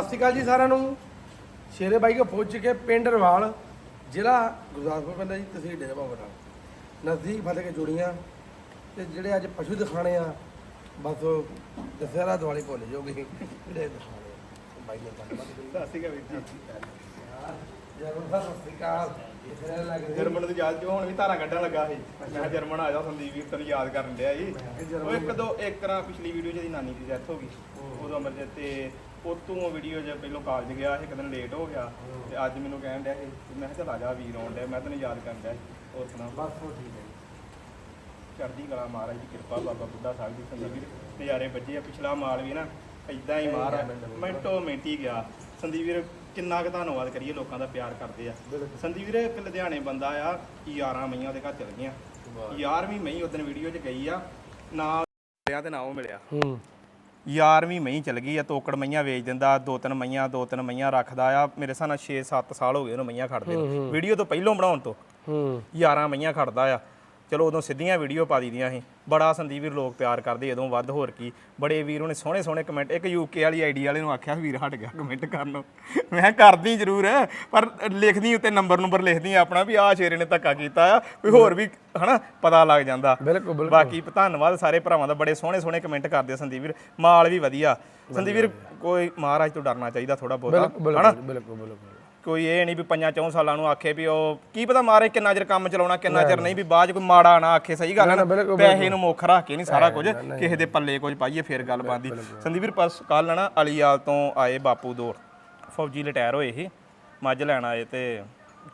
ਸਤਿ ਸ਼੍ਰੀ ਅਕਾਲ ਜੀ ਸਾਰਿਆਂ ਨੂੰ। ਸ਼ੇਰੇ ਬਾਈ ਕੋ ਪਹੁੰਚ ਕੇ ਪਿੰਡ ਰਵਾਲ ਜ਼ਿਲ੍ਹਾ ਗੁਰਦਾਸਪੁਰ ਪੈਂਦਾ ਜੀ ਤਹਿਸੀਲ ਡੇਰਾ ਬਾਬਾ ਨਾਲ ਨਜ਼ਦੀਕ ਫਤਿਹ ਕੇ ਜੁੜੀਆਂ ਤੇ ਜਿਹੜੇ ਅੱਜ ਪਸ਼ੂ ਦਿਖਾਣੇ ਆ ਬਸ ਦਸਹਿਰਾ ਦਿਵਾਲੀ ਭੁੱਲ ਜਾਓਗੇ ਜਿਹੜੇ ਦਿਖਾਣੇ। ਬਾਈ ਨੇ ਧੰਨਵਾਦ ਸਤਿ ਸ਼੍ਰੀ ਅਕਾਲ ਜੀ। ਸਾਹਿਬ ਸਤਿ ਸ਼੍ਰੀ ਅਕਾਲ। ਜਰਮਨ ਦੀ ਯਾਦ ਜੋ ਹੁਣ ਵੀ ਧਾਰਾ ਕੱਢਣ ਲੱਗਾ ਸੀ। ਮੈਂ ਕਿਹਾ ਜਰਮਨ ਆ ਜਾ ਸੰਦੀਪ ਵੀਰ ਤੈਨੂੰ ਯਾਦ ਕਰਨ ਡਿਆ ਜੀ। ਜਰਮਨ ਉਹ ਇੱਕ ਦੋ ਇੱਕ ਰਾਂ ਪਿਛਲੀ ਵੀਡੀਓ 'ਚ ਦੀ ਨਾਨੀ ਦੀ ਡੈਥ ਹੋ ਗਈ। ਉਦੋਂ ਅਮਰ ਤੇ ਉਤੋਂ ਵੀਡੀਓ 'ਚ ਪਹਿਲੋਂ ਕਾਲਜ ਗਿਆ ਸੀ ਇੱਕ ਦਿਨ ਲੇਟ ਹੋ ਗਿਆ। ਤੇ ਅੱਜ ਮੈਨੂੰ ਕਹਿਣ ਡਿਆ ਸੀ ਕਿ ਮੈਂ ਕਿਹਾ ਚੱਲ ਆ ਜਾ ਵੀਰ ਆਉਣ ਡਿਆ ਮੈਂ ਤੈਨੂੰ ਯਾਦ ਕਰਨ ਡਿਆ ਸੀ। ਹੋਰ ਸੁਣਾ। ਬਸ ਉਹ ਠੀਕ ਹੈ ਜੀ। ਚੜ੍ਹਦੀ ਕਲਾ ਮਹਾਰਾਜ ਦੀ ਕਿਰਪਾ ਬਾਬਾ ਬੁੱਢਾ ਸਾਹਿਬ ਦੀ ਸੰਦੀਪ ਵੀਰ ਨਜ਼ਾਰੇ ਵੱਜੇ ਆ ਪਿਛਲਾ ਮਾਲ ਵੀ ਨਾ ਇਦਾਂ ਹੀ ਮਾਰ ਮਿੰਟੋ ਮਿੰਟ ਹੀ ਗਿਆ। ਸੰਦੀਪ ਵੀਰ ਕਿੰਨਾ ਕੁ ਧੰਨਵਾਦ ਕਰੀਏ ਲੋਕਾਂ ਦਾ ਪਿਆਰ ਕਰਦੇ ਆ। ਸੰਦੀਪ ਵੀਰ ਇੱਕ ਲੁਧਿਆਣੇ ਬੰਦਾ ਆ 11 ਮਈਆਂ ਦੇ ਘਰ ਚਲ ਗਈਆਂ 11ਵੀਂ ਮਈ ਉਦੋਂ ਵੀਡੀਓ 'ਚ ਗਈ ਆ ਨਾ ਮਿਲਿਆ ਤੇ ਨਾ ਉਹ ਮਿਲਿਆ। ਹੂੰ। 11ਵੀਂ ਮਈ ਚਲ ਗਈ ਆ ਤੋਕੜ ਮਈਆਂ ਵੇਚ ਦਿੰਦਾ ਦੋ ਤਿੰਨ ਮਈਆਂ ਦੋ ਤਿੰਨ ਮਈਆਂ ਰੱਖਦਾ ਆ ਮੇਰੇ ਹਿਸਾਬ ਨਾਲ 6-7 ਸਾਲ ਹੋ ਗਏ ਉਹਨੂੰ ਮਈਆਂ ਖੜਦੇ ਨੂੰ। ਵੀਡੀਓ ਤੋਂ ਪਹਿਲੋਂ ਬਣਾਉਣ ਤੋਂ। ਹੂੰ। 11 ਮਈਆਂ ਖੜਦਾ ਆ। ਚਲੋ ਉਦੋਂ ਸਿੱਧੀਆਂ ਵੀਡੀਓ ਪਾ ਦਈਦੀਆਂ ਸੀ। ਬੜਾ ਸੰਦੀਪ ਵੀਰ ਲੋਕ ਪਿਆਰ ਕਰਦੇ ਉਦੋਂ ਵੱਧ ਹੋਰ ਕੀ। ਬੜੇ ਵੀਰ ਉਹਨੇ ਸੋਹਣੇ ਸੋਹਣੇ ਕਮੈਂਟ ਇੱਕ ਯੂਕੇ ਵਾਲੀ ਆਈਡੀ ਵਾਲੇ ਨੂੰ ਆਖਿਆ ਵੀਰ ਹਟ ਗਿਆ ਕਮੈਂਟ ਕਰਨ ਮੈਂ ਕਿਹਾ ਕਰਦੀ ਜ਼ਰੂਰ ਪਰ ਲਿਖਦੀ ਉੱਤੇ ਨੰਬਰ ਨੰਬਰ ਲਿਖਦੀ ਆਪਣਾ ਵੀ ਆਹ ਸ਼ੇਰੇ ਨੇ ਧੱਕਾ ਕੀਤਾ ਆ ਕੋਈ ਹੋਰ ਵੀ ਹਨਾ ਪਤਾ ਲੱਗ ਜਾਂਦਾ। ਬਿਲਕੁਲ ਬਿਲਕੁਲ। ਬਾਕੀ ਧੰਨਵਾਦ ਸਾਰੇ ਭਰਾਵਾਂ ਦਾ ਬੜੇ ਸੋਹਣੇ ਸੋਹਣੇ ਕਮੈਂਟ ਕਰਦੇ ਸੰਦੀਪ ਵੀਰ। ਮਾਲ ਵੀ ਵਧੀਆ। ਸੰਦੀਪ ਵੀਰ ਕੋਈ ਮਹਾਰਾਜ ਤੋਂ ਡਰਨਾ ਚਾਹੀਦਾ ਥੋੜਾ ਬਹੁਤਾ ਬਿਲਕੁਲ ਬਿਲਕੁਲ ਬਿਲਕੁਲ। ਕੋਈ ਇਹ ਨਹੀਂ ਵੀ ਪੰਜਾਂ ਚੌਂ ਸਾਲਾਂ ਨੂੰ ਆਖੇ ਵੀ ਉਹ ਕੀ ਪਤਾ ਮਾਰੇ ਕਿੰਨਾ ਚਿਰ ਕੰਮ ਚਲਾਉਣਾ ਕਿੰਨਾ ਚਿਰ ਨਹੀਂ ਵੀ ਬਾਅਦ ਚ ਕੋਈ ਮਾੜਾ ਨਾ ਆਖੇ ਸਹੀ ਗੱਲ ਹੈ ਨਾ ਪੈਸੇ ਨੂੰ ਮੁੱਖ ਰੱਖ ਕੇ ਨਹੀਂ ਸਾਰਾ ਕੁਝ ਕਿਸੇ ਦੇ ਪੱਲੇ ਕੁਝ ਪਾਈਏ ਫਿਰ ਗੱਲ ਬਣਦੀ। ਸੰਦੀਪ ਵੀਰ ਪਰਸ ਕੱਲ ਨਾ ਅਲੀਆਲ ਤੋਂ ਆਏ ਬਾਪੂ ਦੋ ਫੌਜੀ ਰਿਟਾਇਰ ਹੋਏ ਸੀ ਮੱਝ ਲੈਣ ਆਏ ਤੇ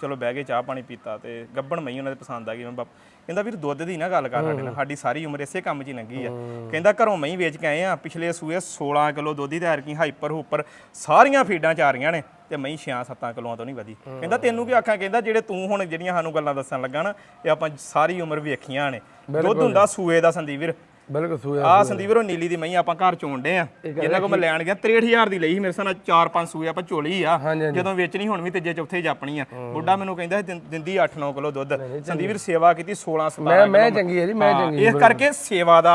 ਚਲੋ ਬਹਿ ਕੇ ਚਾਹ ਪਾਣੀ ਪੀਤਾ ਤੇ ਗੱਬਣ ਮਈ ਉਹਨਾਂ ਦੇ ਪਸੰਦ ਆ ਗਈ ਮੈਂ ਬਾਪ ਕਹਿੰਦਾ ਵੀਰ ਦੁੱਧ ਦੀ ਨਾ ਗੱਲ ਕਰ ਸਾਡੇ ਨਾਲ ਸਾਡੀ ਸਾਰੀ ਉਮਰ ਇਸੇ ਕੰਮ 'ਚ ਹੀ ਲੰਘੀ ਆ। ਕਹਿੰਦਾ ਘਰੋਂ ਮਈ ਵੇਚ ਕੇ ਆਏ ਆ ਪਿਛਲੇ ਸੂਏ 16 ਕਿਲੋ ਦੁੱਧ ਦੀ ਤਿਆਰ ਕੀ ਹਾਈਪਰ ਹੁਪਰ ਸਾਰੀਆਂ ਫੀਡਾਂ ਚ ਆ ਰਹੀਆਂ ਨੇ ਤੇ ਮਈ 6-7 ਕਿਲੋਆਂ ਤੋਂ ਨਹੀਂ ਵਧੀ। ਕਹਿੰਦਾ ਤੈਨੂੰ ਕੀ ਆਖਾਂ ਕਹਿੰਦਾ ਜਿਹੜੇ ਤੂੰ ਹੁਣ ਜਿਹੜੀਆਂ ਸਾਨੂੰ ਗੱਲਾਂ ਦੱਸਣ ਲੱਗਾ ਨਾ ਇਹ ਆਪਾਂ ਸਾਰੀ ਉਮਰ ਵੇਖੀਆਂ ਨੇ। ਦੁੱਧ ਹੁੰਦਾ ਸੂਏ ਦਾ ਸੰਦੀਪ ਵੀਰ। ਬਿਲਕੁਲ ਸੂਆ ਆ ਸੰਦੀਪ ਵੀਰੋ ਨੀਲੀ ਦੀ ਮਈ ਆਪਾਂ ਘਰ ਚੋਂਡੇ ਆ। ਜਿੰਨਾ ਕੋ ਮੈਂ ਲੈਣ ਗਿਆ 63000 ਦੀ ਲਈ ਸੀ ਮੇਰੇ ਸਾਹ ਨਾਲ 4-5 ਸੂਏ ਆਪਾਂ ਝੋਲੀ ਆ। ਜਦੋਂ ਵੇਚਣੀ ਹੁਣ ਵੀ ਤੀਜੇ ਚੌਥੇ ਜਾਪਣੀ ਆ। ਬੁੱਢਾ ਮੈਨੂੰ ਕਹਿੰਦਾ ਦਿੰਦੀ 8-9 ਕਿਲੋ ਦੁੱਧ। ਸੰਦੀਪ ਵੀਰ ਸੇਵਾ ਕੀਤੀ 16-17 ਮੈਂ ਮੈਂ ਚੰਗੀ ਹੈ ਜੀ ਮੈਂ ਚੰਗੀ ਇਸ ਕਰਕੇ ਸੇਵਾ ਦਾ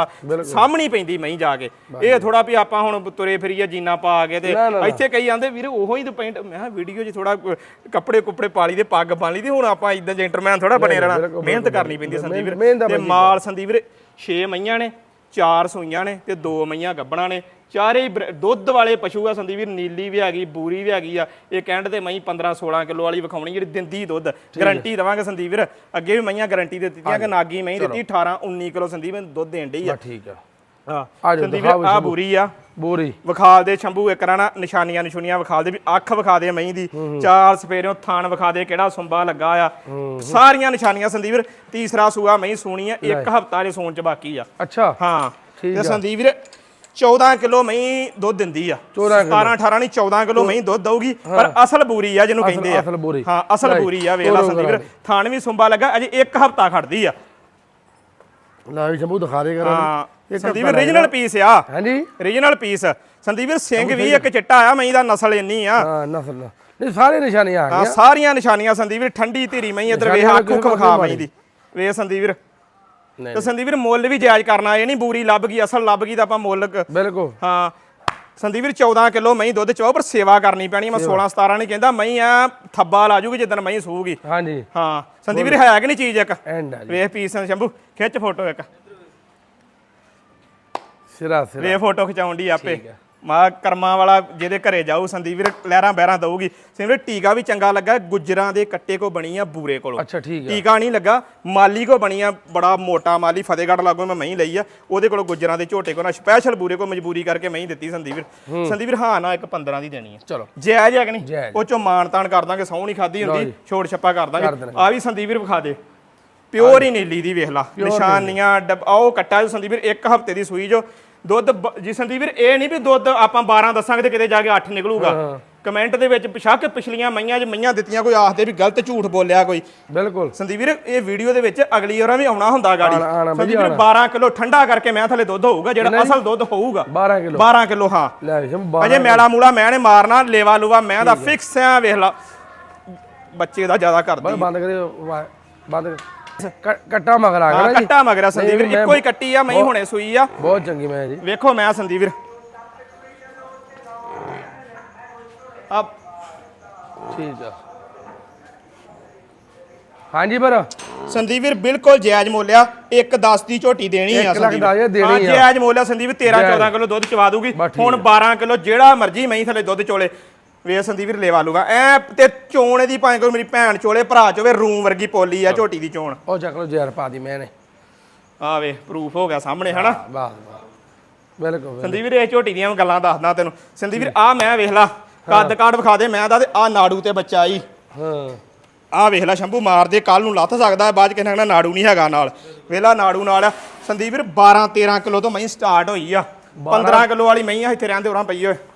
ਸਾਹਮਣੀ ਪੈਂਦੀ ਮਈ ਜਾ ਕੇ। ਇਹ ਥੋੜਾ ਵੀ ਆਪਾਂ ਹੁਣ ਤੁਰੇ ਫਿਰੀਏ ਜੀਨਾ ਪਾ ਕੇ ਤੇ ਇੱਥੇ ਕਈ ਆਂਦੇ ਵੀਰ ਉਹੋ ਹੀ ਤਾਂ ਪੈਂਟ ਮੈਂ ਵੀਡੀਓ 'ਚ ਥੋੜਾ ਕੱਪੜੇ ਕੁੱਪੜੇ ਪਾ ਲਈ ਦੇ ਪੱਗ ਪਾ ਲਈ ਦੀ ਹੁਣ ਆਪਾਂ ਇਦਾਂ ਜੈਂਟਲਮੈਨ ਥੋੜਾ ਬਣੇ ਰਹਿਣਾ। ਮਿਹਨਤ ਕਰਨੀ ਪੈਂਦੀ ਸੰਦੀਪ ਵੀਰ। ਤੇ ਮਾਲ ਸੰਦੀਪ ਵੀਰ 6 ਮਈਆਂ ਨੇ ਚਾਰ ਸੂਈਆਂ ਨੇ ਤੇ ਦੋ ਮਈਆਂ ਗੱਬਣਾ ਨੇ। ਚਾਰੇ ਦੁੱਧ ਵਾਲੇ ਪਸ਼ੂ ਆ ਸੰਦੀਪ ਵੀਰ ਨੀਲੀ ਵੀ ਹੈਗੀ ਬੂਰੀ ਵੀ ਹੈਗੀ ਆ। ਇਹ ਕਹਿਣ ਤੇ ਮਈ 15 16 ਕਿਲੋ ਵਾਲੀ ਵਿਖਾਉਣੀ ਜਿਹੜੀ ਦਿੰਦੀ ਦੁੱਧ। ਗਾਰੰਟੀ ਦਵਾਂਗੇ ਸੰਦੀਪ ਵੀਰ ਅੱਗੇ ਵੀ ਮਈਆਂ ਗਾਰੰਟੀ ਦੇ ਦਿੱਤੀਆਂ ਕਿ ਨਾਗੀ ਮਈ ਦਿੱਤੀ 18 19 ਕਿਲੋ ਸੰਦੀਪ ਦੁੱਧ ਦੇਣ ਡਈ ਆ। ਠੀਕ ਆ। ਹਾਂ। ਆ ਜਾਓ, ਸੰਦੀਪ ਦਿਖਾਓ ਆ ਬੂਰੀ ਆ। ਬੋਰੀ। ਵਿਖਾਲ ਦੇ ਸ਼ੰਭੂ ਇੱਕ ਰਾਣਾ ਨਿਸ਼ਾਨੀਆਂ ਨਿਸ਼ੂਨੀਆਂ ਵਿਖਾਲ ਦੇ ਵੀ ਅੱਖ ਵਿਖਾ ਦੇ ਮਈ ਦੀ। ਚਾਰ ਸਪੇਰਿਓ ਥਾਣ ਵਿਖਾ ਦੇ ਕਿਹੜਾ ਸੁੰਬਾ ਲੱਗਾ ਆ। ਸਾਰੀਆਂ ਨਿਸ਼ਾਨੀਆਂ ਸੰਦੀਪ ਵੀਰ ਤੀਸਰਾ ਸੂਆ ਮਈ ਸੂਣੀ ਆ ਇੱਕ ਹਫਤਾ ਦੇ ਸੂਣ ਚ ਬਾਕੀ ਆ। ਅੱਛਾ। ਹਾਂ। ਠੀਕ ਤੇ ਸੰਦੀਪ ਵੀਰ 14 ਕਿਲੋ ਮਹੀਂ ਦੁੱਧ ਦਿੰਦੀ ਆ। 14 17 18 ਨਹੀਂ 14 ਕਿਲੋ ਮਹੀਂ ਦੁੱਧ ਦਊਗੀ। ਪਰ ਅਸਲ ਬੂਰੀ ਆ ਜਿਹਨੂੰ ਕਹਿੰਦੇ ਆ। ਅਸਲ ਬੂਰੀ। ਹਾਂ ਅਸਲ ਬੂਰੀ ਆ ਵੇਖ ਲਾ ਸੰਦੀਪ ਵੀਰ। ਥਾਣ ਵੀ ਸੁੰਬਾ ਲੱਗਾ ਅਜੇ ਇੱਕ ਹਫਤਾ ਖੜਦੀ ਆ। ਲੈ ਵੀ ਸ਼ੰਭੂ ਦਿਖਾ ਦੇ ਕਰਾਂ। ਸੰਦੀਪ ਰੀਜਨਲ ਪੀਸ ਆ। ਹਾਂਜੀ? ਰੀਜਨਲ ਪੀਸ ਸੰਦੀਪ ਵੀਰ ਸਿੰਘ ਵੀ ਇੱਕ ਚਿੱਟਾ ਆ ਮਹੀਂ ਦਾ ਨਸਲ ਇੰਨੀ ਆ। ਹਾਂ ਨਸਲ। ਨਹੀਂ ਸਾਰੇ ਨਿਸ਼ਾਨੀਆਂ ਆ ਹਾਂ ਗਈਆਂ। ਸਾਰੀਆਂ ਨਿਸ਼ਾਨੀਆਂ ਸੰਦੀਪ ਵੀਰ ਠੰਡੀ ਧੀਰੀ ਮਹੀਂ ਇਧਰ ਵੇਖ ਅੱਖ ਉੱਖ ਵਿਖਾ। ਮਹੀਂ ਦੀ। ਵੇਖ ਸੰਦੀਪ ਵੀਰ। ਨਹੀਂ ਤੇ ਸੰਦੀਪ ਵੀਰ ਮੁੱਲ ਵੀ ਜਾਇਜ਼ ਕਰਨਾ ਇਹ ਨਹੀਂ ਬੂਰੀ ਲੱਭ ਗਈ ਅਸਲ ਲੱਭ ਗਈ ਤਾਂ ਆਪਾਂ ਮੁੱਲ ਬਿਲਕੁਲ। ਹਾਂ। ਸੰਦੀਪ ਵੀਰ 14 ਕਿਲੋ ਮਹੀਂ ਦੁੱਧ ਚੋ ਪਰ ਸੇਵਾ ਕਰਨੀ ਪੈਣੀ ਮੈਂ 16 17 ਨਹੀਂ ਕਹਿੰਦਾ ਮਹੀਂ ਆ ਥੱਬਾ ਲਾ ਜੂਗੀ ਜਿੱਦਣ ਮਹੀਂ ਸੂਗੀ ਹਾਂਜੀ। ਹਾਂ ਸੰਦੀਪ ਵੀਰ ਹੈ ਕਿ ਨਹੀਂ ਚੀਜ਼ ਇੱਕ? ਐਂਡ ਆ ਜੀ। ਵੇਖ ਪੀਸ ਸ਼ੰਭੂ ਖਿੱਚ ਫੋਟੋ ਇੱਕ। ਸਿਰਾ ਸਿਰਾ। ਵੇ ਫੋਟੋ ਖਿਚਾਉਣ ਦੀ ਆਪੇ। ਮਾ ਕਰਮਾਂ ਵਾਲਾ ਜਿਹਦੇ ਘਰੇ ਜਾਊ ਸੰਦੀਪ ਵੀਰ ਲਹਿਰਾਂ ਬਹਿਰਾਂ ਦਊਗੀ। ਵੀਰ ਟੀਕਾ ਵੀ ਚੰਗਾ ਲੱਗਾ ਗੁੱਜਰਾਂ ਦੇ ਕੱਟੇ ਕੋ ਬਣੀ ਆ ਬੂਰੇ ਕੋਲੋਂ। ਅੱਛਾ ਠੀਕ ਹੈ ਟੀਕਾ ਨਹੀਂ ਲੱਗਾ ਮਾਲੀ ਕੋ ਬਣੀ ਆ ਬੜਾ ਮੋਟਾ ਮਾਲੀ ਫਤਿਹਗੜ੍ਹ ਲਾਗੋਂ ਮੈਂ ਮਹੀਂ ਲਈ ਆ। ਉਹਦੇ ਕੋਲੋਂ ਗੁੱਜਰਾਂ ਦੇ ਝੋਟੇ ਕੋ ਨਾ ਸਪੈਸ਼ਲ ਬੂਰੇ ਕੋ ਮਜਬੂਰੀ ਕਰਕੇ ਮਹੀਂ ਦਿੱਤੀ ਸੰਦੀਪ ਵੀਰ। ਸੰਦੀਪ ਵੀਰ ਹਾਂ ਨਾ ਇੱਕ 15 ਦੀ ਦੇਣੀ ਆ। ਚਲੋ। ਜਾਇਜ਼ ਹੈ ਕਿ ਨਹੀਂ? ਜਾਇਜ਼। ਉਹ ਚੋਂ ਮਾਣ ਤਾਣ ਕਰ ਦਾਂਗੇ ਸਹੁੰ ਨਹੀਂ ਖਾਦੀ ਹੁੰਦੀ ਛੋੜ ਛੱਪਾ ਕਰ ਦਾਂਗੇ। ਆ ਵੀ ਸੰਦੀਪ ਵੀਰ ਵਿਖਾ ਦੇ। ਪਿਓਰ ਹੀ ਨੀਲੀ ਦੀ ਵੇਖ ਲਾ। ਨਿਸ਼ਾਨੀਆਂ ਡੱਬ- ਆਹ ਉਹ ਕੱਟਾ ਜੋ ਸੰਦੀਪ ਵੀਰ ਇੱਕ ਹਫ਼ਤੇ ਦੀ ਸੂਈ ਜੋ ਦੁੱਧ ਬ- ਜੀ ਸੰਦੀਪ ਵੀਰ ਇਹ ਨਹੀਂ ਵੀ ਦੁੱਧ ਆਪਾਂ 12 ਦੱਸਾਂਗੇ ਤੇ ਕਿਤੇ ਜਾ ਕੇ 8 ਨਿਕਲੂਗਾ। ਕਮੈਂਟ ਦੇ ਵਿੱਚ ਪਿਛਾਕ ਪਿਛਲੀਆਂ ਮਈਆਂ 'ਚ ਮਈਆਂ ਦਿੱਤੀਆਂ ਕੋਈ ਆਖਦੇ ਵੀ ਗਲਤ ਝੂਠ ਬੋਲਿਆ ਕੋਈ। ਬਿਲਕੁਲ। ਸੰਦੀਪ ਵੀਰ ਇਹ ਵੀਡੀਓ ਦੇ ਵਿੱਚ ਅਗਲੀ ਵਾਰਾਂ ਵੀ ਆਉਣਾ ਹੁੰਦਾ ਗਾੜੀ। ਆਉਣਾ- ਆਉਣਾ ਸੰਦੀਪ ਵੀਰ 12 ਕਿਲੋ ਠੰਡਾ ਕਰਕੇ ਮੈਂ ਥੱਲੇ ਦੁੱਧ ਹੋਊਗਾ ਜਿਹੜਾ ਅਸਲ ਦੁੱਧ ਹੋਊਗਾ। 12 ਕਿਲੋ। 12 ਕਿਲੋ ਹਾਂ। ਲੈ ਸ਼ੰਭੂ ਅਜੇ ਮੈਲਾ ਮੂਲਾ ਮੈਂ ਨੇ ਮਾਰਨਾ ਲੇਵਾ ਲੂਵਾ ਮੈਂ ਦਾ ਫਿਕਸ ਆ। ਵੇਖ ਲਾ। ਬੱਚੇ ਦਾ ਜ਼ਿਆਦਾ ਕਰਦੀ। ਬੰਦ ਕਰੇ ਬੰਦ ਕਰ। ਕੱਟਾ ਮਗਰ ਆ ਗਿਆ ਜੀ। ਕੱਟਾ ਮਗਰਾ ਸੰਦੀਪ ਵੀਰ ਨਹੀਂ, ਮੈਂ- ਇੱਕੋ ਹੀ ਕੱਟੀ ਆ ਮੈਂ ਹੁਣੇ ਸੂਈ ਆ। ਬਹੁਤ ਚੰਗੀ ਮੈਂ ਜੀ। ਵੇਖੋ ਮੈਂ ਸੰਦੀਪ ਵੀਰ। ਆ ਠੀਕ ਆ। ਹਾਂਜੀ ਪਰ। ਸੰਦੀਪ ਵੀਰ ਬਿਲਕੁਲ ਜਾਇਜ਼ ਮੋਲਿਆ ਇੱਕ 10 ਦੀ ਝੋਟੀ ਦੇਣੀ ਆ ਸੰਦੀਪ। ਦਸ ਹਾਂ, ਆ। ਜਾਇਜ਼ ਮੋਲਿਆ ਸੰਦੀਪ 13 ਜਾਇਜ਼। 14 ਕਿਲੋ ਦੁੱਧ ਚਵਾ ਦੂਗੀ। ਹੁਣ 12 ਕਿਲੋ ਜਿਹੜਾ ਮਰਜ਼ੀ ਮਹੀਂ ਥੱਲੇ ਦੁੱਧ ਚੋਲੇ। ਵੇ ਸੰਦੀਪ ਵੀਰ ਲੈਵਾ ਲੂਗਾ। ਐ ਤੇ ਚੋਣ ਇਹਦੀ ਭਾਵੇਂ ਕੋਈ ਮੇਰੀ ਭੈਣ ਚੋਲੇ ਭਰਾ ਚੋਵੇ ਰੂਮ ਵਰਗੀ ਪੋਲੀ ਆ ਝੋਟੀ ਦੀ ਚੋਣ। ਉਹ ਚੱਕ ਲੋ ਜ਼ਹਿਰ ਪਾ ਦੀ ਮੈਂ ਨੇ ਆ ਵੇ ਪ੍ਰੂਫ ਹੋ ਗਿਆ ਸਾਹਮਣੇ ਹਨਾ? ਬਾਸ ਬਾਸ ਬਿਲਕੁਲ। ਸੰਦੀਪ ਵੀਰ ਇਹ ਝੋਟੀ ਦੀਆਂ ਗੱਲਾਂ ਦੱਸਦਾ ਤੈਨੂੰ। ਸੰਦੀਪ ਵੀਰ ਆ ਮੈਂ ਵੇਖ ਲਾ ਕੱਦ ਕਾਠ ਵਿਖਾ ਦੇ ਮੈਂ ਦਾ ਤੇ ਆ ਨਾੜੂ ਤੇ ਬੱਚਾ ਆਈ। ਹਾਂ। ਆ ਵੇਖ ਲੈ ਸ਼ੰਭੂ ਮਾਰਦੇ ਕੱਲ ਨੂੰ ਲੱਥ ਸਕਦਾ ਹੈ, ਬਾਅਦ ਚ ਨੇ ਕਹਿਣਾ ਨਾੜੂ ਨਹੀਂ ਹੈਗਾ ਨਾਲ। ਵੇਲਾ ਨਾੜੂ ਨਾਲ। ਸੰਦੀਪ ਵੀਰ 12 13 ਕਿਲੋ ਤੋਂ ਮਹੀਂ ਸਟਾਰਟ ਹੋਈ ਆ। 15 ਕਿਲੋ ਵਾਲੀ ਮਹੀਂ ਆ ਇੱਥੇ ਰਹਿੰਦੇ ਹੋਰਾਂ ਪਈ ਓਏ। ਬਾਰਾਂ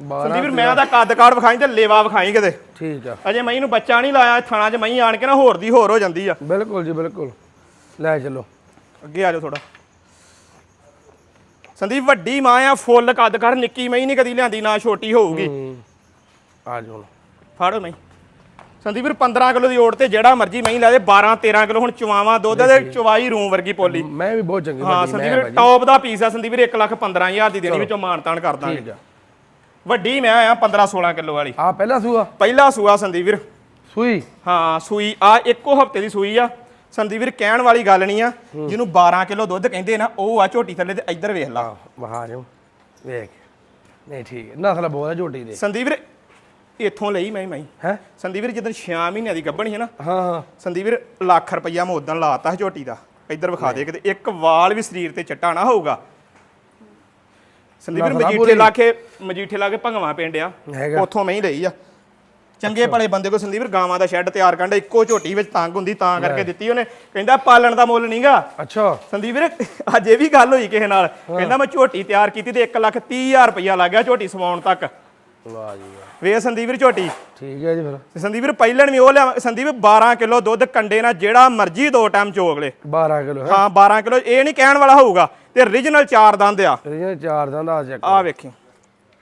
ਸੰਦੀਪ ਵੀਰ ਮੈਂ ਤਾਂ ਕੱਦ ਕਾਠ ਵਿਖਾਈ ਤੇ ਲੇਵਾ ਵਿਖਾਈ ਕਿਤੇ। ਠੀਕ ਆ। ਅਜੇ ਮਹੀਂ ਨੂੰ ਬੱਚਾ ਨਹੀਂ ਲਾਇਆ ਥਾਣਾ 'ਚ ਮਹੀਂ ਆਣ ਕੇ ਨਾ ਹੋਰ ਦੀ ਹੋਰ ਹੋ ਜਾਂਦੀ ਆ। ਬਿਲਕੁਲ ਜੀ ਬਿਲਕੁਲ। ਲੈ ਚਲੋ। ਅੱਗੇ ਆ ਜਾਓ ਥੋੜਾ ਸੰਦੀਪ ਵੱਡੀ ਮਾਂ ਆ ਫੁੱਲ ਕੱਦ ਕਾਠ ਨਿੱਕੀ ਮਹੀਂ ਨਹੀਂ ਕਦੀ ਲਿਆਂਦੀ ਨਾ ਛੋਟੀ ਹੋਊਗੀ। ਆ ਜਾਓ। ਫੜੋ ਮਹੀਂ। ਸੰਦੀਪ ਵੀਰ 15 ਕਿਲੋ ਦੀ ਓੜ ਤੇ ਜਿਹੜਾ ਮਰਜ਼ੀ ਮਹੀਂ ਲੈ ਦੇ 12 13 ਕਿਲੋ ਹੁਣ ਚਵਾਵਾ ਦੁੱਧ ਦੇ ਚਵਾਈ ਰੂਮ ਵਰਗੀ ਪੋਲੀ। ਮੈਂ ਵੀ ਬਹੁਤ ਚੰਗੀ ਹਾਂ ਸੰਦੀਪ ਵੀਰ ਟੌਪ ਦਾ ਪੀਸ ਆ ਸੰਦੀਪ ਵੀਰ 1 ਲੱਖ 15000 ਦੀ ਦੇਣੀ ਵਿੱਚੋਂ ਮਾਨਤਾਨ ਕਰ ਦਾਂਗੇ। ਵੱਡੀ ਮੈਂ ਆ 15 16 ਕਿਲੋ ਵਾਲੀ। ਆ ਪਹਿਲਾ ਸੂਆ? ਪਹਿਲਾ ਸੂਆ ਸੰਦੀਪ ਵੀਰ ਸੂਈ? ਹਾਂ ਸੂਈ। ਆ ਇੱਕੋ ਹਫ਼ਤੇ ਦੀ ਸੂਈ ਆ। ਸੰਦੀਪ ਵੀਰ ਕਹਿਣ ਵਾਲੀ ਗੱਲ ਨਹੀਂ ਆ। ਜਿਹਨੂੰ 12 ਕਿਲੋ ਦੁੱਧ ਕਹਿੰਦੇ ਨਾ ਉਹ ਆ ਝੋਟੀ ਥੱਲੇ ਤੇ ਇੱਧਰ ਵੇਖ ਲਾ। ਬਹਾ ਜਾਓ ਵੇਖ। ਨਹੀਂ ਠੀਕ। ਹੈ ਨਸਲ ਬਹੁਤ ਹੈ ਝੋਟੀ ਦੇ। ਸੰਦੀਪ ਵੀਰ ਇੱਥੋਂ ਲਈ ਮੈਂ ਮੈਂ। ਹੈ? ਸੰਦੀਪ ਵੀਰ ਜਦੋਂ 6 ਮਹੀਨਿਆਂ ਦੀ ਗੱਭਣੀ ਹੈ ਨਾ ਹਾਂ ਹਾਂ। ਸੰਦੀਪ ਵੀਰ ਲੱਖ ਰੁਪਈਆ ਮੈਂ ਉਦੋਂ ਲਾਤਾ ਝੋਟੀ ਦਾ। ਇੱਧਰ ਵਿਖਾ ਦੇ ਕਿਤੇ। ਇੱਕ ਵਾਲ ਵੀ ਸਰੀਰ ਤੇ ਚਟਾ ਨਾ ਹੋਊਗਾ। ਸੰਦੀਪ ਵੀਰ ਮਜੀਠੇ ਪੂਰੀ। ਲਾਕੇ ਮਜੀਠੇ ਲਾਗੇ ਭੰਗਵਾ ਪਿੰਡ ਆ। ਉੱਥੋਂ ਮੈਂ ਹੀ ਲਈ ਆ। ਚੰਗੇ ਭਲੇ ਬੰਦੇ ਕੋ ਸੰਦੀਪ ਵੀਰ ਗਾਵਾਂ ਦਾ ਸ਼ੈੱਡ ਤਿਆਰ ਕਰਨ ਇੱਕੋ ਝੋਟੀ ਵਿੱਚ ਤੰਗ ਹੁੰਦੀ ਤਾਂ ਕਰਕੇ ਦਿੱਤੀ ਉਹਨੇ। ਕਹਿੰਦਾ ਪਾਲਣ ਦਾ ਮੁੱਲ ਨਹੀਂਗਾ ਅੱਛਾ। ਸੰਦੀਪ ਵੀਰ ਅੱਜ ਇਹ ਵੀ ਗੱਲ ਹੋਈ ਕਿਸੇ ਨਾਲ। ਕਹਿੰਦਾ ਮੈਂ ਝੋਟੀ ਤਿਆਰ ਕੀਤੀ ਤੇ 1 ਲੱਖ 30 ਹਜ਼ਾਰ ਰੁਪਈਆ ਲੱਗ ਗਿਆ ਝੋਟੀ ਸਵਾਉਣ ਤੱਕ। ਵਾਹ ਜੀ ਵੇ ਸੰਦੀਪ ਵੀਰ ਝੋਟੀ। ਠੀਕ ਹੈ ਜੀ ਫਿਰ। ਤੇ ਸੰਦੀਪ ਵੀਰ ਪਹਿਲਣ ਵੀ ਉਹ ਲਿਆ ਸੰਦੀਪ 12 ਕਿਲੋ ਦੁੱਧ ਕੰਡੇ ਨਾਲ ਜਿਹੜਾ ਮਰਜ਼ੀ ਦੋ ਟਾਈਮ ਚੋਗ ਲੈ। 12 ਕਿਲੋ ਹਾਂ? 12 ਕਿਲੋ। ਇਹ ਨਹੀਂ ਕਹਿਣ ਵਾਲਾ ਹੋਊਗਾ। ਤੇ origignal ਚਾਰ ਦੰਦ ਆ। ਇਹਦੀਆਂ ਚਾਰ ਦਾ ਅੰਦਾਜ਼ ਚੱਕ ਆ ਵੇਖੀ।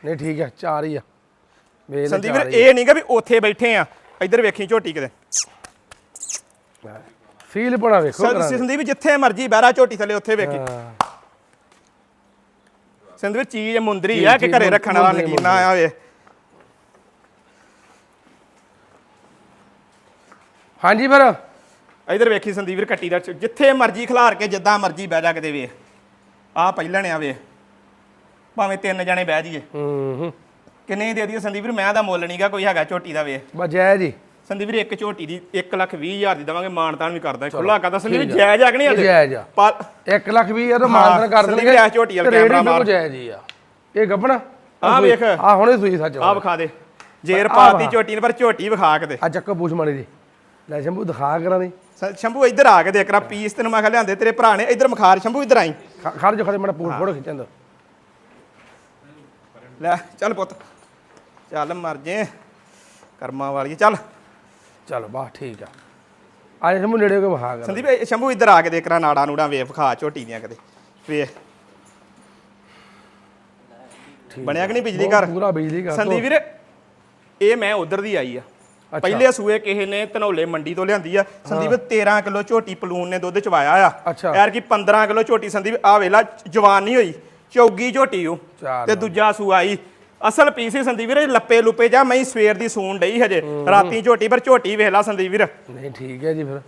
ਨਹੀਂ ਠੀਕ ਹੈ ਚਾਰ ਹੀ ਆ। ਵੇਖ ਲੈ ਸੰਦੀਪ ਚਾਰ ਵੀਰ ਇਹ ਨਹੀਂਗਾ ਵੀ ਉੱਥੇ ਬੈਠੇ ਆ। ਇੱਧਰ ਵੇਖੀ ਝੋਟੀ ਕਿਤੇ। ਫੀਲ ਪਣਾ ਵੇਖੋ ਕਰਾਂ ਸੰਦੀਪ ਜਿੱਥੇ ਮਰਜ਼ੀ ਬਹਿਰਾ ਝੋਟੀ ਥੱਲੇ ਉੱਥੇ ਵੇਖੀ। ਸੰਦੀਪ ਵੀਰ ਚੀਜ਼ ਮੁੰਦਰੀ ਆ ਕਿ ਚੀਜ਼ ਘਰੇ ਰੱਖਣ ਵਾਲਾ ਮੁੰਦਰੀ, ਨਗੀਨਾ ਆ। ਵੇ। ਹਾਂਜੀ ਫਿਰ। ਇੱਧਰ ਵੇਖੀ ਸੰਦੀਪ ਵੀਰ ਕੱਟੀ ਦਾ ਚ- ਜਿੱਥੇ ਮਰਜ਼ੀ ਖਿਲਾਰ ਕੇ ਜਿੱਦਾਂ ਮਰਜ਼ੀ ਬਹਿ ਜਾ ਕਿਤੇ ਵੇ। ਆ ਪਹਿਲਣ ਆ ਵੇ ਭਾਵੇਂ ਤਿੰਨ ਜਣੇ ਬਹਿ ਜਾਈਏ। ਹੂੰ। ਹੂੰ ਕਿੰਨੇ ਦੀ ਦੇ ਦਈਏ? ਸੰਦੀਪ ਵੀਰ ਮੈਂ ਦਾ ਮੁੱਲ ਨਹੀਂਗਾ ਕੋਈ ਹੈਗਾ ਝੋਟੀ ਦਾ ਵੇ ਬਜੈ ਜੀ ਸੰਦੀਪ ਵੀਰ ਇੱਕ ਝੋਟੀ ਦੀ 1 ਲੱਖ 20 ਹਜ਼ਾਰ ਦੀ ਦਵਾਂਗੇ ਮਾਨਤਾਨ ਵੀ ਕਰਦਾ। ਖੁੱਲਾ ਕਰਦਾ। ਸੰਦੀਪ ਵੀਰ ਜਾਇਜ਼ ਆ ਕਿ ਨਹੀਂ? ਜਾਇਜ਼ ਆ ਪਰ 1 ਲੱਖ ਵੀ ਇਹ ਤਾਂ ਮਾਨਦਨ ਕਰ ਸੰਦੀਪ ਦੇਣਗੇ। ਇਹ ਝੋਟੀ ਵਾਲਾ ਕੈਮਰਾ ਮਾਰ। ਜਾਇਜ਼ ਹੀ ਆ। ਇਹ ਗੱਬਣਾ ਆਹ ਵੇਖ। ਆ ਹੁਣੇ ਸੂਈ ਸੱਚ ਆ ਵਿਖਾ ਦੇ। ਜੇਰ ਪਾਤੀ ਵਾ। ਝੋਟੀ ਨੇ ਪਰ ਝੋਟੀ ਵਿਖਾ ਕੇ ਦੇ। ਆ ਚੱਕੋ ਪੂਛ ਮਾੜੀ ਜੀ। ਲੈ ਸ਼ੰਭੂ ਦਿਖਾ ਕਰਾਂ ਦੀ ਸ- ਸ਼ੰਭੂ ਇੱਧਰ ਆ ਕੇ ਦੇਖ ਰਾ ਪੀਸ ਤੈਨੂੰ ਮੈਂ ਕਿਹਾ ਲਿਆਂਦੇ ਤੇਰੇ ਭਰਾ ਨੇ ਇੱਧਰ ਮਖਾਰ ਸ਼ੰਭੂ ਇੱਧਰ ਆਈ। ਖ- ਖੜ ਜਾ ਖੜ ਮੇਰਾ ਫੋੜੋ ਖਿੱਚਣ ਦੋ। ਲੈ ਚੱਲ ਪੁੱਤ। ਚੱਲ ਮਰ ਜੇ। ਕਰਮਾਂ ਵਾਲੀ ਚੱਲ। ਚਲੋ ਬਾ ਠੀਕ ਆ। ਆ ਜਾ ਸ਼ੰਭੂ ਨੇੜੇ ਹੋ ਕੇ ਵਿਖਾ ਕਰ। ਸੰਦੀਪ ਇਹ ਸ਼ੰਭੂ ਇੱਧਰ ਆ ਕੇ ਦੇਖ ਰਾ ਨਾੜਾ ਨੂੜਾ ਵੇਖ ਵਿਖਾ ਝੋਟੀ ਦੀਆਂ ਕਦੇ। ਵੇਖ। ਠੀਕ ਬਣਿਆ ਕਿ ਨਹੀਂ ਬਿਜਲੀ ਘਰ? ਪੂਰਾ ਬਿਜਲੀ ਘਰ। ਸੰਦੀਪ ਵੀਰ ਇਹ ਮੈਂ ਉਧਰ ਦੀ ਆਈ ਆ। ਪਹਿਲੇ ਸੂਏ ਕਿਸੇ ਨੇ ਧਨੌਲੇ ਮੰਡੀ ਤੋਂ ਲਿਆਂਦੀ ਆ ਸੰਦੀਪ 13 ਕਿਲੋ ਝੋਟੀ ਪਲੂਨ ਨੇ ਦੁੱਧ ਚਵਾਇਆ ਆ। ਯਾਰ ਕੀ 15 ਕਿਲੋ ਝੋਟੀ ਸੰਦੀਪ ਆ ਵੇਲਾ ਜਵਾਨ ਨਹੀਂ ਹੋਈ ਚੌਗੀ ਝੋਟੀ ਉਹ ਤੇ ਦੂਜਾ ਸੂਆ ਆਈ। ਅਸਲ ਪੀਸੀ ਸੰਦੀਪ ਵੀਰ ਲੱਪੇ ਲੁੱਪੇ ਜਾ ਮੈਂ ਸਵੇਰ ਦੀ ਸੂਣ ਡਈ ਹਜੇ। ਰਾਤੀ ਝੋਟੀ ਪਰ ਝੋਟੀ ਵੇਖ ਲਾ ਸੰਦੀਪ ਵੀਰ। ਨਹੀਂ ਠੀਕ ਹੈ ਜੀ ਫਿਰ।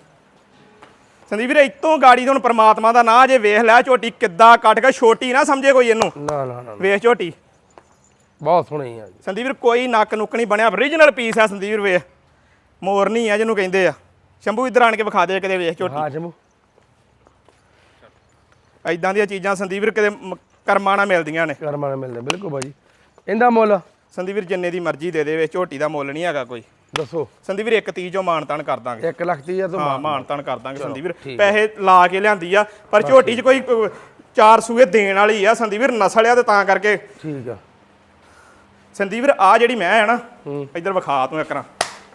ਸੰਦੀਪ ਵੀਰ ਇਤੋਂ ਗਾੜੀ ਤੋਂ ਪ੍ਰਮਾਤਮਾ ਦਾ ਨਾਂ ਜੇ ਵੇਖ ਲੈ ਝੋਟੀ ਕਿੱਦਾਂ ਕੱਟ ਕੇ ਛੋਟੀ ਨਾ ਸਮਝੇ ਕੋਈ ਇਹਨੂੰ। ਨਾ ਨਾ। ਵੇਖ ਝੋਟੀ। ਬਹੁਤ ਸੋਹਣੀ ਆ ਜੀ। ਸੰਦੀਪ ਵੀਰ ਕੋਈ ਨੱਕ ਨੁੱਕ ਨਹੀਂ ਬਣਿਆ। Origignal ਪੀਸ ਆ ਸੰਦੀਪ ਵੀਰ ਵੇਖ ਮੋਰਨੀ ਆ ਜਿਹਨੂੰ ਕਹਿੰਦੇ ਆ। ਸ਼ੰਭੂ ਇੱਧਰ ਆਣ ਕੇ ਵਿਖਾ ਦੇ ਕਿਤੇ ਵੇਖ ਝੋਟੀ। ਹਾਂ ਸ਼ੰਭੂ। ਐਦਾਂ ਦੀਆਂ ਚੀਜ਼ਾਂ ਸੰਦੀਪ ਵੀਰ ਕਿਤੇ ਕਰਮਾਂ ਨਾਲ ਮਿਲਦੀਆਂ ਨੇ। ਕਰਮਾਂ ਨਾਲ ਮਿਲਦੇ ਬਿਲਕੁਲ ਬਾਜੀ ਇਹਦਾ ਮੁੱਲ? ਸੰਦੀਪ ਵੀਰ ਜਿੰਨੇ ਦੀ ਮਰਜ਼ੀ ਦੇ ਦੇ ਵੇ। ਝੋਟੀ ਦਾ ਮੁੱਲ ਨਹੀਂ ਹੈਗਾ ਕੋਈ। ਦੱਸੋ। ਸੰਦੀਪ ਵੀਰ ਇੱਕ ਤੀਜੋਂ ਮਾਨਤਾਨ ਕਰ ਦਾਂਗੇ। 1 ਲੱਖ ਤੀਹ ਹਜ਼ਾਰ ਤੋਂ ਹਾਂ ਮਾਨਤਾਨ ਕਰ ਦਾਂਗੇ ਸੰਦੀਪ ਵੀਰ। ਪੈਸੇ ਲਾ ਕੇ ਲਿਆਂਦੀ ਆ। ਪਰ ਝੋਟੀ 'ਚ ਕੋਈ ਚਾਰ ਸੂਏ ਦੇਣ ਵਾਲੀ ਆ ਸੰਦੀਪ ਵੀਰ। ਨਸਲ ਆ ਤੇ ਤਾਂ ਕਰਕੇ ਠੀਕ ਆ। ਸੰਦੀਪ ਵੀਰ ਆ ਜਿਹੜੀ ਮੈਂ ਹੈ ਨਾ ਹੂੰ। ਇੱਧਰ ਵਿਖਾ ਤੂੰ ਇੱਕ ਰਾਂ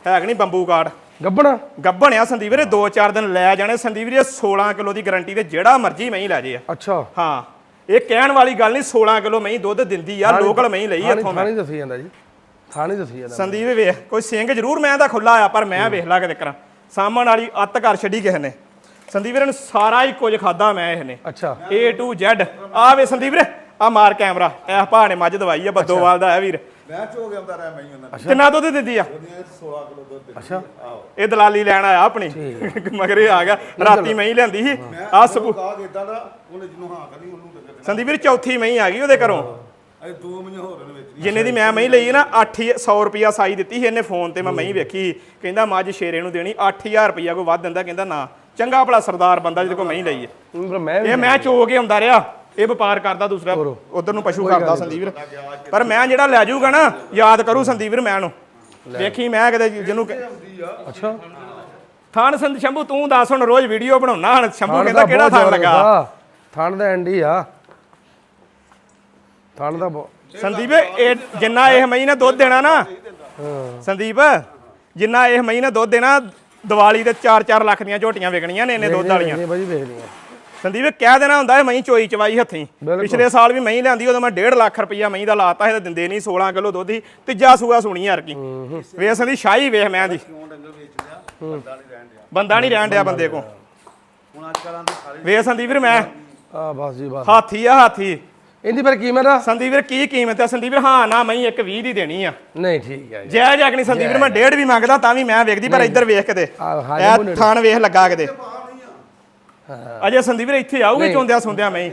ਹੈ ਕਿ ਨਹੀਂ ਬੰਬੂ ਕਾਰਡ? ਗੱਬਣਾ? ਗੱਭਣ ਆ ਸੰਦੀਪ ਵੀਰੇ 2-4 ਦਿਨ ਲੈ ਜਾਣੇ। ਸੰਦੀਪ ਵੀਰੇ 16 ਕਿਲੋ ਦੀ ਗਾਰੰਟੀ ਤੇ ਜਿਹੜਾ ਮਰਜ਼ੀ ਮਹੀਂ ਲੈ ਜੇ ਆ। ਅੱਛਾ। ਹਾਂ ਇਹ ਕਹਿਣ ਵਾਲੀ ਗੱਲ ਨਹੀਂ 16 ਕਿਲੋ ਮਹੀਂ ਦੁੱਧ ਦਿੰਦੀ ਆ ਲੋਕਲ ਮਹੀਂ ਲਈ ਇੱਥੋਂ ਮੈਂ। ਥਾਣੀ ਦੱਸੀ ਜਾਂਦਾ ਜੀ। ਥਾਣੀ ਦੱਸੀ ਜਾਂਦਾ। ਸੰਦੀਪ ਵੇਖ ਕੋਈ ਸਿੰਘ ਜ਼ਰੂਰ ਮੈਂ ਦਾ ਖੁੱਲਾ ਆ ਪਰ ਮੈਂ ਵੇਖ ਲਾ ਕੇ ਕਰਾਂ ਸਾਹਮਣ ਵਾਲੀ ਅੱਤ ਕਰ ਛੱਡੀ ਕਿਸੇ ਨੇ। ਸੰਦੀਪ ਵੀਰੇ ਨੂੰ ਸਾਰਾ ਹੀ ਕੁਝ ਖਾਦਾ ਮੈਂ ਇਹਨੇ। ਅੱਛਾ। A to Z ਆ ਵੇ ਸੰਦੀਪ ਵੀਰੇ ਆ ਮਾਰ ਕੈਮਰਾ ਇਹ ਭਾ ਨੇ ਮੱਝ ਦਵਾਈ ਆ ਬੱਦੋਵਾਲ ਦਾ ਆ ਵੀਰ। ਮੈਂ ਚੋ ਗਿਆ ਹੁੰਦਾ ਰਿਹਾ ਮੈਂ ਉਹਨਾਂ ਦੀ। ਕਿੰਨਾ ਦੁੱਧ ਦਿੰਦੀ ਆ? ਉਹਦੀਆਂ 16 ਕਿਲੋ ਦੁੱਧ ਦਿੰਦੀ ਅੱਛਾ। ਆਹੋ। ਇਹ ਦਲਾਲੀ ਲੈਣ ਆਇਆ ਆਪਣੀ ਮਗਰੇ ਆ ਗਿਆ ਰਾਤੀ ਮੈਂ ਹੀ ਲਿਆਂਦੀ ਸੀ। ਆ ਸਬੂ ਕਾ ਇਦਾਂ ਦਾ ਉਹਨੇ ਜਿਹਨੂੰ ਹਾਂ ਕਰਨੀ ਉਹਨੂੰ ਦੇ ਦੇਣਾ ਸੰਦੀਪ ਵੀਰ ਚੌਥੀ ਮਹੀਂ ਆ ਗਈ ਉਹਦੇ ਘਰੋਂ। ਅਜੇ ਦੋ ਮਹੀਨੇ ਹੋਰ ਨੇ ਵਿੱਚ। ਜਿੰਨੇ ਦੀ ਮੈਂ ਮਹੀਂ ਲਈ ਨਾ 800 ਰੁਪਿਆ ਸਾਈ ਦਿੱਤੀ ਸੀ ਇਹਨੇ ਫੋਨ ਤੇ ਮੈਂ ਮਹੀਂ ਵੇਖੀ। ਕਹਿੰਦਾ ਮੱਝ ਸ਼ੇਰੇ ਨੂੰ ਦੇਣੀ 8000 ਰੁਪਿਆ ਕੋਈ ਵੱਧ ਦਿੰਦਾ ਕਹਿੰਦਾ ਨਾ। ਚੰਗਾ ਭਲਾ ਸਰਦਾਰ ਬੰਦਾ ਜਿਹਦੇ ਕੋਲ ਮਹੀਂ ਲਈ ਹੈ। ਮੈਂ ਇਹ ਮੈਂ ਚੋ ਕੇ ਆਉਂਦਾ ਰਿਹਾ। ਇਹ ਵਪਾਰ ਕਰਦਾ ਦੂਸਰਾ। ਉਧਰ ਨੂੰ ਪਸ਼ੂ ਕਰਦਾ ਸੰਦੀਪ ਵੀਰ। ਪਰ ਮੈਂ ਜਿਹੜਾ ਲੈ ਜਾਊਗਾ ਨਾ ਯਾਦ ਕਰੂ ਸੰਦੀਪ ਵੀਰ ਮੈਂ ਨੂੰ। ਵੇਖੀ ਮੈਂ ਕਿਤੇ ਜਿਹਨੂੰ ਅੱਛਾ। ਥਾਨ ਸੰਦ ਸ਼ੰਭੂ ਤੂੰ ਦੱਸ ਹੁਣ ਰੋਜ਼ ਵੀਡੀਓ ਬਣਾਉਣਾ ਹੁਣ ਸ਼ੰਭੂ ਕਹਿੰਦਾ ਦਾ ਕਿਹੜਾ ਥਾਨ ਲੱਗਾ। ਥਣ ਦਾ ਐਂਡੀ ਆ। ਥਣ ਦਾ ਸੰਦੀਪ ਇਹ ਜਿੰਨਾ ਇਹ ਮਹੀਂ ਨੇ ਦੁੱਧ ਦੇਣਾ ਨਾ ਸੰਦੀਪ ਜਿੰਨਾ ਇਹ ਮਹੀਂ ਨੇ ਦੁੱਧ ਦੇਣਾ ਦੀਵਾਲੀ ਤੇ 4-4 ਲੱਖ ਦੀਆਂ ਝੋਟੀਆਂ ਵਿਕਣੀਆਂ ਨੇ ਇਹਨੇ ਦੁੱਧ ਵਾਲੀਆਂ। ਨਹੀਂ ਬਾਜੀ ਵੇਖਦੀ ਆ ਸੰਦੀਪ ਕਹਿ ਦੇਣਾ ਹੁੰਦਾ ਇਹ ਮਹੀਂ ਚੋਈ ਚਵਾਈ ਹੱਥੀਂ। ਪਿਛਲੇ ਸਾਲ ਵੀ ਮਹੀਂ ਲਿਆਂਦੀ ਉਦੋਂ ਮੈਂ 1.5 ਲੱਖ ਰੁਪਈਆ ਮਹੀਂ ਦਾ ਲਾਤਾ ਇਹ ਤਾਂ ਦਿੰਦੇ ਨਹੀਂ 16 ਕਿਲੋ ਦੁੱਧ ਹੀ ਤੀਜਾ ਸੂਆ ਸੁਣੀ ਯਾਰ ਕੀ ਵੇਖ ਸੰਦੀ ਸ਼ਾਹੀ ਵੇਖ ਮੈਂ ਦੀ ਬੰਦਾ ਨਹੀਂ ਰਹਿਣ ਡਿਆ ਬੰਦਾ ਕੋ ਹੁਣ ਅੱਜ ਕੱਲ੍ਹ ਆਂਦੇ ਸਾਰੇ ਵੇਖ ਸੰਦੀਪ ਵੀਰ ਮੈਂ। ਆ ਬਸ ਜੀ ਬਸ। ਹਾਥੀ ਆ ਹਾਥੀ। ਇਹਦੀ ਪਰ ਕੀਮਤ ਆ? ਸੰਦੀਪ ਵੀਰ ਕੀ ਕੀਮਤ ਹੈ ਸੰਦੀਪ ਵੀਰ ਹਾਂ ਨਾ ਮਹੀਂ ਇੱਕ 20 ਦੀ ਦੇਣੀ ਆ। ਨਹੀਂ ਠੀਕ ਹੈ ਜੀ। ਜੈ ਨਹੀਂ ਸੰਦੀਪ ਵੀਰ ਮੈਂ ਡੇਢ ਵੀ ਮੰਗਦਾ ਤਾਂ ਵੀ ਮੈਂ ਵੇਖਦੀ ਪਰ ਇੱਧਰ ਵੇਖ ਆਹ, ਹਾਂ, ਇਹ ਥਾਣ ਵੇਖ ਲੱਗਾ ਕਿਤੇ ਅਜੇ ਸੰਦੀਪ ਵੀਰ ਇੱਥੇ ਆਊਗੇ ਚੋਂਦਿਆ ਸੁੰਦਿਆ ਮੈਂ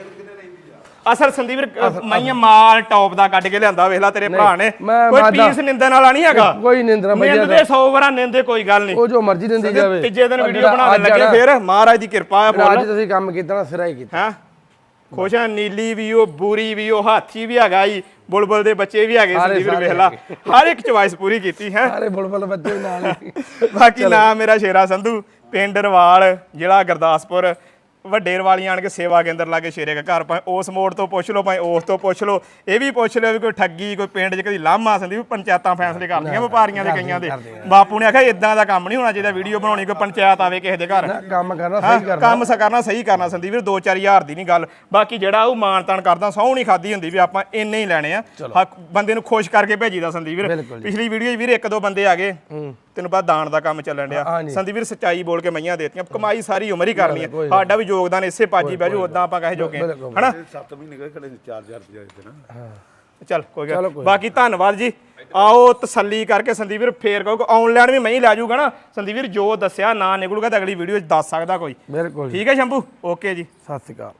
ਅਸਲ ਸੰਦੀਪ ਵੀਰ ਮੈਂ ਮਾਲ ਟੌਪ ਦਾ ਕੱਢ ਕੇ ਲਿਆਂਦਾ ਵੇਖ ਲੈ ਤੇਰੇ ਭਰਾ ਨੇ। ਕੋਈ ਪੀਸ ਨਿੰਦਣ ਵਾਲਾ ਨਹੀਂ ਹੈਗਾ। ਕੋਈ ਨਿੰਦਰਾ ਨਿੰਦ ਮਈਆ ਦੇ 100 ਵਾਰਾਂ ਨਿੰਦੇ ਕੋਈ ਗੱਲ ਨਹੀਂ। ਉਹ ਜੋ ਮਰਜ਼ੀ ਦਿੰਦੀ ਜਾਵੇ। ਤੀਜੇ ਦਿਨ ਵੀਡੀਓ ਜਿਹੜਾ ਬਣਾ ਅੱਜ ਲੱਗੇ ਫਿਰ ਮਹਾਰਾਜ ਦੀ ਕਿਰਪਾ ਹੈ ਜਿਹੜਾ ਅੱਜ ਬੋਲ ਤੁਸੀਂ ਕੰਮ ਕੀਤਾ ਨਾ ਸਿਰਾ ਹੀ ਕੀਤਾ। ਹਾਂ? ਖੁਸ਼ ਆ ਨੀਲੀ ਵੀ ਉਹ ਬੂਰੀ ਵੀ ਉਹ ਹਾਥੀ ਵੀ ਹੈਗਾ ਹੀ ਬੁਲਬੁਲ ਦੇ ਬੱਚੇ ਵੀ ਹੈਗੇ ਸੰਦੀਪ ਵੀਰ ਸਾਰੇ ਵੇਖ ਲਾ। ਹਰ ਇੱਕ ਚੁਆਇਸ ਪੂਰੀ ਕੀਤੀ ਹੈ? ਸਾਰੇ ਬੁਲਬੁਲ ਬੱਚੇ ਨਾਲ ਹੀ। ਬਾਕੀ ਨਾਮ ਮੇਰਾ ਸ਼ੇਰਾ ਸੰਧੂ। ਪਿੰਡ ਰਵਾਲ ਜ਼ਿਲ੍ਹਾ ਗੁਰਦਾਸਪੁਰ ਵੱਡੇ ਰਵਾਲੀਆਂ ਆਣ ਕੇ ਸੇਵਾ ਕੇਂਦਰ ਲਾਗੇ ਸ਼ੇਰੇ ਦਾ ਘਰ ਭਾਵੇਂ ਉਸ ਮੋੜ ਤੋਂ ਪੁੱਛ ਲਓ ਭਾਵੇਂ ਉਸ ਤੋਂ ਪੁੱਛ ਲਓ ਇਹ ਵੀ ਪੁੱਛ ਲਿਓ ਵੀ ਕੋਈ ਠੱਗੀ ਕੋਈ ਪਿੰਡ 'ਚ ਕਦੀ ਲਾਮਾ ਸੰਦੀਪ ਪੰਚਾਇਤਾਂ ਫੈਸਲੇ ਕਰਦੀਆਂ ਵਪਾਰੀਆਂ ਦੇ ਕਈਆਂ ਦੇ। ਬਾਪੂ ਨੇ ਆਖਿਆ ਇਦਾਂ ਦਾ ਕੰਮ ਨਹੀਂ ਹੋਣਾ ਚਾਹੀਦਾ ਵੀਡੀਓ ਬਣਾਉਣੀ ਕੋਈ ਪੰਚਾਇਤ ਆਵੇ ਕਿਸੇ ਦੇ ਘਰ। ਕੰਮ ਕਰਨਾ ਸਹੀ ਕਰਨਾ। ਕੰਮ ਸ ਕਰਨਾ ਸਹੀ ਕਰਨਾ ਸੰਦੀਪ ਵੀਰ 2-4000 ਦੀ ਨਹੀਂ ਗੱਲ। ਬਾਕੀ ਜਿਹੜਾ ਉਹ ਮਾਨ ਤਾਨ ਕਰਦਾ ਸਹੁੰ ਨਹੀਂ ਖਾਦੀ ਹੁੰਦੀ ਵੀ ਆਪਾਂ ਇੰਨੇ ਹੀ ਲੈਣੇ ਆ। ਬੰਦੇ ਨੂੰ ਖੁਸ਼ ਕਰਕੇ ਭੇਜੀਦਾ ਸੰਦੀਪ ਵੀਰ। ਪਿਛਲੀ ਵੀਡੀਓ 'ਚ ਵੀਰ ਇੱਕ ਦੋ ਬੰਦੇ ਆ ਗਏ। ਤੈਨੂੰ ਪਤਾ ਦਾਨ ਦਾ ਕੰਮ ਚੱਲਣ ਡਿਆ। ਹਾਂਜੀ। ਸੰਦੀਪ ਵੀਰ ਸੱਚਾਈ ਬੋਲ ਕੇ ਮਈਆਂ ਦੇਤੀਆਂ ਕਮਾਈ ਸਾਰੀ ਉਮਰ ਹੀ ਕਰਨੀ ਹੈ ਸਾਡਾ ਵੀ ਯੋਗਦਾਨ ਇਸੇ ਪਾਜੀ ਬਹਿ ਜਾਓ ਉਦਾਂ ਆਪਾਂ ਕਹੇ ਜੋਗੇ। ਹਾਂ। ਬਿਲਕੁਲ। ਹਨਾ? 7 ਮਹੀਨੇ ਗਏ ਖੜੇ 4000 ਰੁਪਏ ਦੇ ਨਾ। ਚੱਲ ਕੋਈ ਚਲੋ ਗੱਲ ਕੋਈ ਬਾਕੀ ਧੰਨਵਾਦ ਜੀ। ਆਓ ਤਸੱਲੀ ਕਰਕੇ ਸੰਦੀਪ ਵੀਰ ਫੇਰ ਕਹੋ ਆਨਲਾਈਨ ਵੀ ਮੈਂ ਹੀ ਲੈ ਜਾਊਗਾ ਨਾ। ਸੰਦੀਪ ਵੀਰ ਜੋ ਦੱਸਿਆ ਨਾ ਨਿਕਲੂਗਾ ਤਾਂ ਅਗਲੀ ਵੀਡੀਓ 'ਚ ਦੱਸ ਸਕਦਾ ਕੋਈ। ਬਿਲਕੁਲ ਜੀ। ਠੀਕ ਹੈ ਸ਼ੰਭੂ? ਓਕੇ ਜੀ। ਸਤਿ ਸ਼੍ਰੀ ਅਕਾਲ।